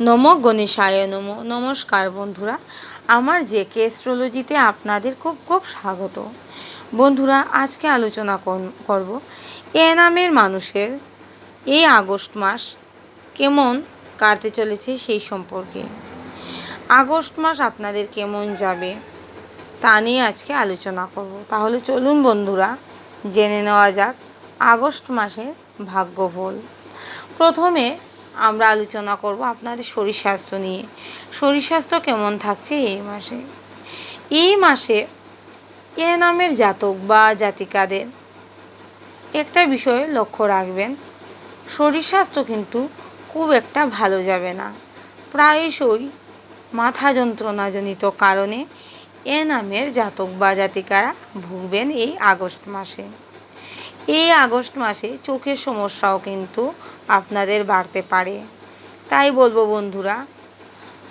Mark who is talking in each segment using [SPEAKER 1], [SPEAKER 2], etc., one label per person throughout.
[SPEAKER 1] নম গণেশায় নম। নমস্কার বন্ধুরা, আমার যে কে অ্যাস্ট্রোলজিতে আপনাদের খুব খুব স্বাগত। বন্ধুরা, আজকে আলোচনা কর- করব এ নামের মানুষের এই আগস্ট মাস কেমন কাটতে চলেছে সেই সম্পর্কে। আগস্ট মাস আপনাদের কেমন যাবে তা নিয়ে আজকে আলোচনা করব। তাহলে চলুন বন্ধুরা, জেনে নেওয়া যাক আগস্ট মাসের ভাগ্যফল। প্রথমে আমরা আলোচনা করব আপনাদের শরীর স্বাস্থ্য নিয়ে। শরীর স্বাস্থ্য কেমন থাকছে এই মাসে? এই মাসে এ নামের জাতক বা জাতিকাদের একটা বিষয়ে লক্ষ্য রাখবেন, শরীর স্বাস্থ্য কিন্তু খুব একটা ভালো যাবে না। প্রায়শই মাথা যন্ত্রণাজনিত কারণে এ নামের জাতক বা জাতিকারা ভুগবেন এই আগস্ট মাসে। এই আগস্ট মাসে চোখের সমস্যাও কিন্তু আপনাদের বাড়তে পারে। তাই বলব বন্ধুরা,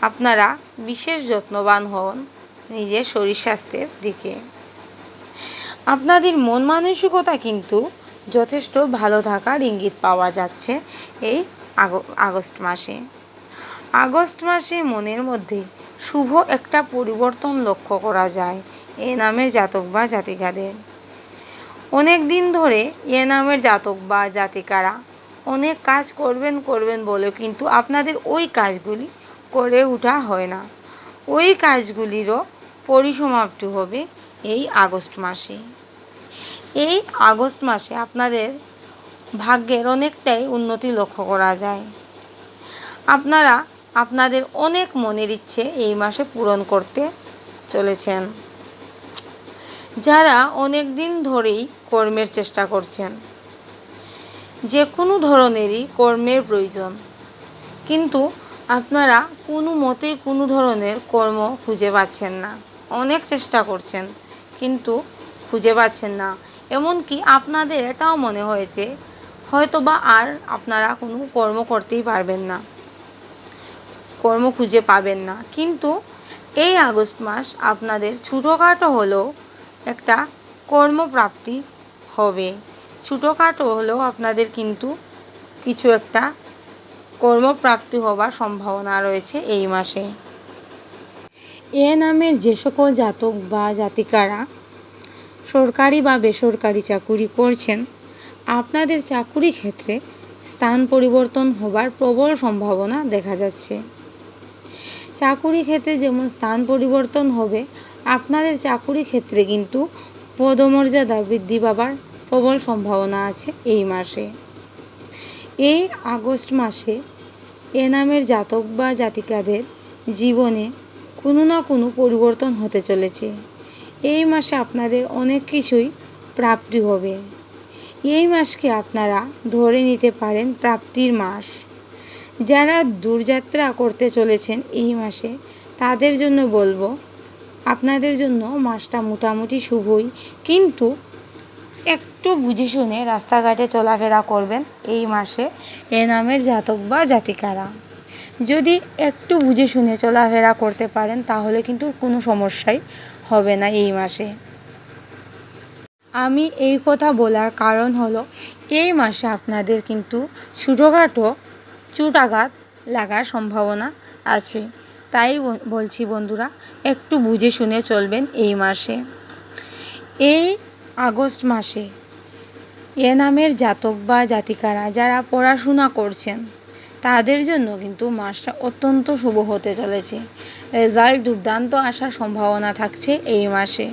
[SPEAKER 1] আপনারা বিশেষ যত্নবান হন নিজের শরীর স্বাস্থ্যের দিকে। আপনাদের মন মানসিকতা কিন্তু যথেষ্ট ভালো থাকার ইঙ্গিত পাওয়া যাচ্ছে এই আগ- আগস্ট মাসে। আগস্ট মাসে মনের মধ্যে শুভ একটা পরিবর্তন লক্ষ্য করা যায় এ নামের জাতক বা জাতিকাদের। অনেক দিন ধরে এ নামের জাতক বা জাতিকারা অনেক কাজ করবেন করবেন বলেও কিন্তু আপনাদের ওই কাজগুলি করে ওঠা হয় না। ওই কাজগুলিরও পরিসমাপ্তি হবে এই আগস্ট মাসে। এই আগস্ট মাসে আপনাদের ভাগ্যের অনেকটাই উন্নতি লক্ষ্য করা যায়। আপনারা আপনাদের অনেক মনের ইচ্ছে এই মাসে পূরণ করতে চলেছেন। যারা অনেক দিন ধরেই কর্মের চেষ্টা করছেন যে কোনো ধরনেরই কর্মের প্রয়োজন। কিন্তু আপনারা কোনো মতেই কোনো ধরনের কর্ম খুঁজে পাচ্ছেন না। অনেক চেষ্টা করছেন, কিন্তু খুঁজে পাচ্ছেন না। এমনকি আপনাদের এটাও মনে হয়েছে হয়তো বা আর আপনারা কোনো কর্ম করতেই পারবেন না, কর্ম খুঁজে পাবেন না। কিন্তু এই আগস্ট মাস আপনাদের ছোটোখাটো হলেও একটা কর্মপ্রাপ্তি হবে। ছোটোখাটো হলেও আপনাদের কিন্তু কিছু একটা কর্মপ্রাপ্তি হবার সম্ভাবনা রয়েছে এই মাসে। এ নামের যে সকল জাতক বা জাতিকারা সরকারি বা বেসরকারি চাকুরি করছেন, আপনাদের চাকুরি ক্ষেত্রে স্থান পরিবর্তন হবার প্রবল সম্ভাবনা দেখা যাচ্ছে। চাকুরি ক্ষেত্রে যেমন স্থান পরিবর্তন হবে, আপনাদের চাকুরি ক্ষেত্রে কিন্তু পদমর্যাদা বৃদ্ধি পাবার প্রবল সম্ভাবনা আছে এই মাসে। এই আগস্ট মাসে এ নামের জাতক বা জাতিকাদের জীবনে কোনো না কোনো পরিবর্তন হতে চলেছে। এই মাসে আপনাদের অনেক কিছুই প্রাপ্তি হবে। এই মাসকে আপনারা ধরে নিতে পারেন প্রাপ্তির মাস। যারা দূরযাত্রা করতে চলেছেন এই মাসে, তাদের জন্য বলব, আপনাদের জন্য মাসটা মোটামুটি শুভই। কিন্তু একটু বুঝে শুনে রাস্তাঘাটে চলাফেরা করবেন এই মাসে এ নামের জাতক বা জাতিকারা। যদি একটু বুঝে শুনে চলাফেরা করতে পারেন, তাহলে কিন্তু কোনো সমস্যাই হবে না এই মাসে। আমি এই কথা বলার কারণ হলো, এই মাসে আপনাদের কিন্তু ছোটোখাটো চুটাঘাত লাগার সম্ভাবনা আছে। তাই বলছি বন্ধুরা, একটু বুঝে শুনে চলবেন এই মাসে। এই আগস্ট মাসে। এ নামের জাতক বা জাতিকারা যারা পড়াশোনা করছেন, তাদের জন্য কিন্তু মাসটা অত্যন্ত শুভ হতে চলেছে। রেজাল্ট দুর্দান্ত আসার সম্ভাবনা থাকছে এই মাসে।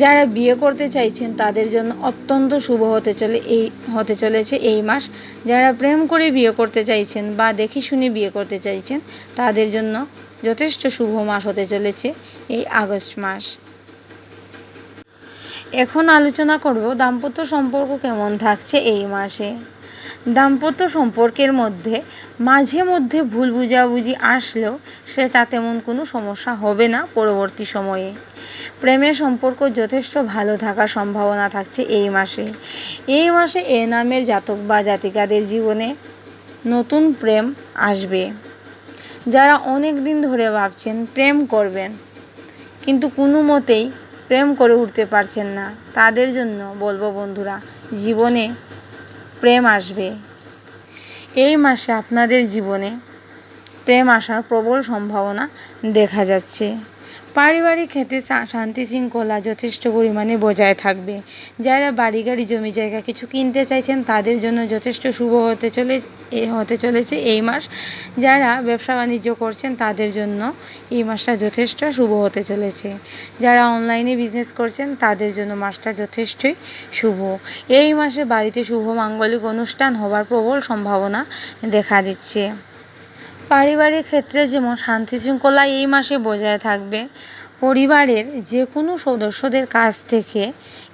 [SPEAKER 1] যারা বিয়ে করতে চাইছেন, তাদের জন্য অত্যন্ত শুভ হতে চলে এই, হতে চলেছে এই মাস। যারা প্রেম করে বিয়ে করতে চাইছেন বা দেখে শুনে বিয়ে করতে চাইছেন, তাদের জন্য যথেষ্ট শুভ মাস হতে চলেছে এই আগস্ট মাস। এখন আলোচনা করব দাম্পত্য সম্পর্ক কেমন থাকছে এই মাসে। দাম্পত্য সম্পর্কের মধ্যে মাঝে মধ্যে ভুল বুঝাবুঝি আসলেও সেটা তেমন কোনো সমস্যা হবে না পরবর্তী সময়ে। প্রেমের সম্পর্ক যথেষ্ট ভালো থাকার সম্ভাবনা থাকছে এই মাসে। এই মাসে এ নামের জাতক বা জাতিকাদের জীবনে নতুন প্রেম আসবে। যারা অনেক দিন ধরে ভাবছেন প্রেম করবেন, কিন্তু কোনো মতেই প্রেম করে উঠতে পারছেন না। তাদের জন্য বলব বন্ধুরা, জীবনে প্রেম আসবে। এই মাসে আপনাদের জীবনে প্রেম আসার প্রবল সম্ভাবনা দেখা যাচ্ছে। পারিবারিক ক্ষেত্রে শান্তি শৃঙ্খলা যথেষ্ট পরিমাণে বজায় থাকবে। যারা বাড়ি গাড়ি জমি জায়গা কিছু কিনতে চাইছেন, তাদের জন্য যথেষ্ট শুভ হতে চলে হতে চলেছে এই মাস। যারা ব্যবসা বাণিজ্য করছেন, তাদের জন্য এই মাসটা যথেষ্ট শুভ হতে চলেছে। যারা অনলাইনে বিজনেস করছেন, তাদের জন্য মাসটা যথেষ্টই শুভ। এই মাসে বাড়িতে শুভ মাঙ্গলিক অনুষ্ঠান হবার প্রবল সম্ভাবনা দেখা দিচ্ছে। পারিবারিক ক্ষেত্রে যেমন শান্তি শৃঙ্খলা এই মাসে বজায় থাকবে, পরিবারের যে কোনো সদস্যদের কাছ থেকে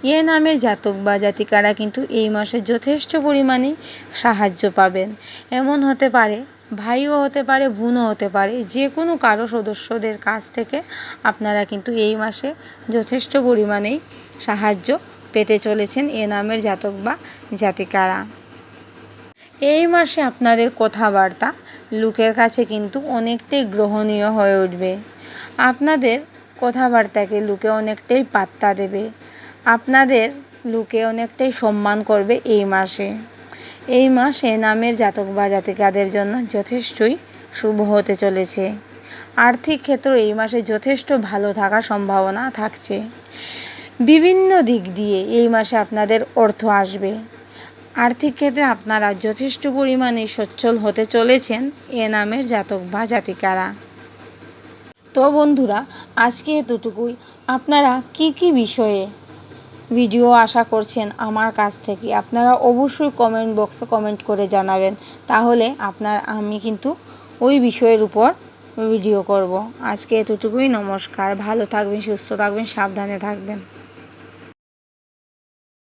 [SPEAKER 1] এ নামের জাতক বা জাতিকারা কিন্তু এই মাসে যথেষ্ট পরিমাণে সাহায্য পাবেন। এমন হতে পারে, ভাইও হতে পারে, বোনও হতে পারে যে কোনো কারও সদস্যদের কাছ থেকে আপনারা কিন্তু এই মাসে যথেষ্ট পরিমাণেই সাহায্য পেতে চলেছেন এ নামের জাতক বা জাতিকারা। এই মাসে আপনাদের কথাবার্তা লোকের কাছে কিন্তু অনেকটাই গ্রহণীয় হয়ে উঠবে। আপনাদের কথাবার্তাকে লোকে অনেকটাই পাত্তা দেবে। আপনাদের লোকে অনেকটাই সম্মান করবে এই মাসে। এই মাসে নামের জাতক বা জাতিকাদের জন্য যথেষ্টই শুভ হতে চলেছে। আর্থিক ক্ষেত্র এই মাসে যথেষ্ট ভালো থাকার সম্ভাবনা থাকছে। বিভিন্ন দিক দিয়ে এই মাসে আপনাদের অর্থ আসবে। আর্থিক ক্ষেত্রে আপনারা যথেষ্ট পরিমাণে সচ্ছল হতে চলেছেন এ নামের জাতক বা জাতিকারা। তো বন্ধুরা, আজকে এতটুকুই। আপনারা কি কি বিষয়ে ভিডিও আশা করছেন আমার কাছ থেকে, আপনারা অবশ্যই কমেন্ট বক্সে কমেন্ট করে জানাবেন। তাহলে আপনার, আমি কিন্তু ওই বিষয়ের উপর ভিডিও করব। আজকে এতটুকুই। নমস্কার। ভালো থাকবেন, সুস্থ থাকবেন, সাবধানে থাকবেন।